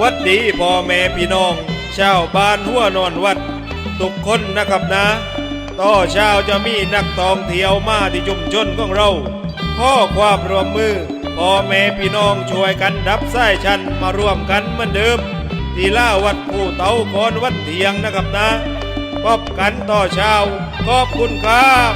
วัดดีพ่อแม่พี่น้อง ชาวบ้านหัวนอนวัด ทุกคนนะครับนะ ต่อเช้าจะมีนักท่องเที่ยวมาที่ชุมชนของเราข้อความรวมมือพ่อแม่พี่น้องช่วยกันดับไส้ชันมาร่วมกันเหมือนเดิมที่ล่าวัดผู้เตาคอนวัดเทียงนะครับนะพบกันต่อเช้าขอบคุณครับ